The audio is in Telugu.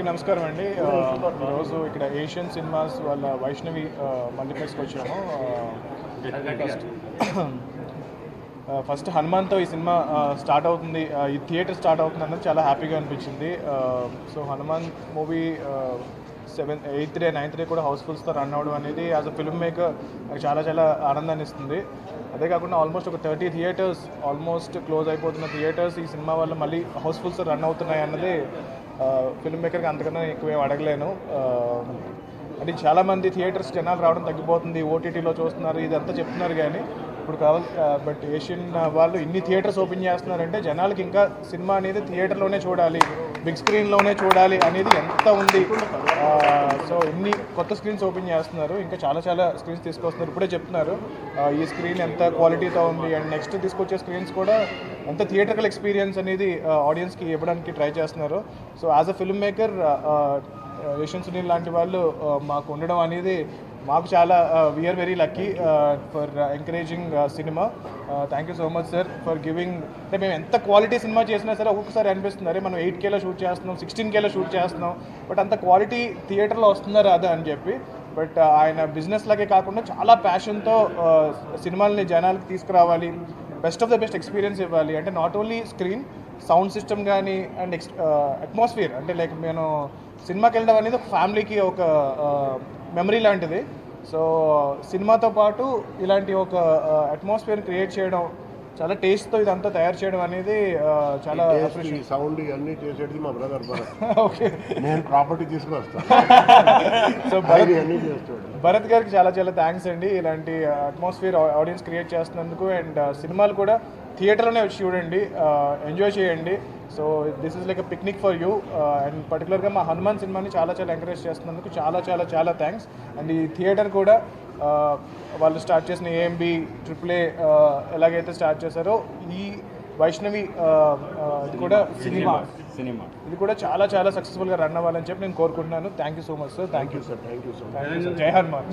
అందరికీ నమస్కారం అండి. ఈరోజు ఇక్కడ ఏషియన్ సినిమాస్ వాళ్ళ వైష్ణవి మల్టీప్లెక్స్కి వచ్చాము. ఫస్ట్ హనుమాన్తో ఈ సినిమా స్టార్ట్ అవుతుంది. ఈ థియేటర్ స్టార్ట్ అవుతుంది అన్నది చాలా హ్యాపీగా అనిపించింది. So Hanuman movie seven eighth day ninth day కూడా హౌస్ఫుల్స్తో రన్ అవ్వడం అనేది యాజ్ అ ఫిల్మ్ మేకర్ నాకు చాలా చాలా ఆనందాన్ని ఇస్తుంది. అదే కాకుండా ఆల్మోస్ట్ ఒక థర్టీ థియేటర్స్ ఆల్మోస్ట్ క్లోజ్ అయిపోతున్న థియేటర్స్ ఈ సినిమా వల్ల మళ్ళీ హౌస్ఫుల్స్ రన్ అవుతున్నాయి అన్నది ఫిల్మ్ మేకర్కి అంతకన్నా ఎక్కువేం అడగలేను. అంటే చాలామంది థియేటర్స్ జనాలు రావడం తగ్గిపోతుంది ఓటీటీలో చూస్తున్నారు ఇదంతా చెప్తున్నారు కానీ ఇప్పుడు కావాలి బట్ ఏషియన్ వాళ్ళు ఇన్ని థియేటర్స్ ఓపెన్ చేస్తున్నారంటే జనాలకి ఇంకా సినిమా అనేది థియేటర్లోనే చూడాలి బిగ్ స్క్రీన్లోనే చూడాలి అనేది ఎంత ఉంది? సో ఇన్ని కొత్త స్క్రీన్స్ ఓపెన్ చేస్తున్నారు ఇంకా చాలా చాలా స్క్రీన్స్ తీసుకొస్తున్నారు ఇప్పుడే చెప్తున్నారు. ఈ స్క్రీన్ ఎంత క్వాలిటీతో ఉంది అండ్ నెక్స్ట్ తీసుకొచ్చే స్క్రీన్స్ కూడా ఎంత థియేటర్కల్ ఎక్స్పీరియన్స్ అనేది ఆడియన్స్కి ఇవ్వడానికి ట్రై చేస్తున్నారు. So as a film maker Yashwant Sunil లాంటి వాళ్ళు మాకు ఉండడం అనేది మాకు చాలా we are very lucky for encouraging cinema thank you so much sir for giving అంటే మేము ఎంత క్వాలిటీ సినిమా చేసినా సరే ఒక్కొక్కసారి అనిపిస్తుంది. అరే మనం ఎయిట్ కేలో షూట్ చేస్తున్నాం సిక్స్టీన్ కేలో షూట్ చేస్తున్నాం బట్ అంత క్వాలిటీ థియేటర్లో వస్తుందా రాదా అని చెప్పి. బట్ ఆయన బిజినెస్ లాగే కాకుండా చాలా ప్యాషన్తో సినిమాల్ని జనాలకి తీసుకురావాలి. Best of the best experience ఇవ్వాలి. అంటే not only screen sound system కానీ అండ్ ఎక్స్ అట్మాస్ఫియర్ అంటే లైక్ నేను సినిమాకి వెళ్ళడం అనేది ఒక ఫ్యామిలీకి ఒక మెమరీ లాంటిది. సో సినిమాతో పాటు ఇలాంటి ఒక అట్మాస్ఫియర్ క్రియేట్ చేయడం చాలా టేస్ట్తో ఇదంతా తయారు చేయడం అనేది చాలా సౌండ్ ఇవన్నీ చేసేది మా బ్రదర్ భరత్ ఓకే నేను ప్రాపర్టీ తీసుకొస్తాను సో ఆయన ఇవన్నీ చేస్తాడు. భరత్ గారికి చాలా చాలా థ్యాంక్స్ అండి. ఇలాంటి అట్మాస్ఫియర్ ఆడియన్స్ క్రియేట్ చేస్తున్నందుకు అండ్ సినిమాలు కూడా థియేటర్లోనే వచ్చి చూడండి ఎంజాయ్ చేయండి. So this is like a picnic for you and పర్టికులర్గా మా హనుమాన్ సినిమాని చాలా చాలా ఎంకరేజ్ చేస్తున్నందుకు చాలా చాలా చాలా థ్యాంక్స్ అండ్ ఈ థియేటర్ కూడా వాళ్ళు స్టార్ట్ చేసిన ఏఎంబి ట్రిపుల్ ఏ ఎలాగైతే స్టార్ట్ చేశారో ఈ వైష్ణవి ఇది కూడా సినిమా. సినిమా. ఇది కూడా చాలా చాలా సక్సెస్ఫుల్గా రన్ అవ్వాలని చెప్పి నేను కోరుకుంటున్నాను. Thank you so much sir thank you sir thank you so much you జై హనుమాన్.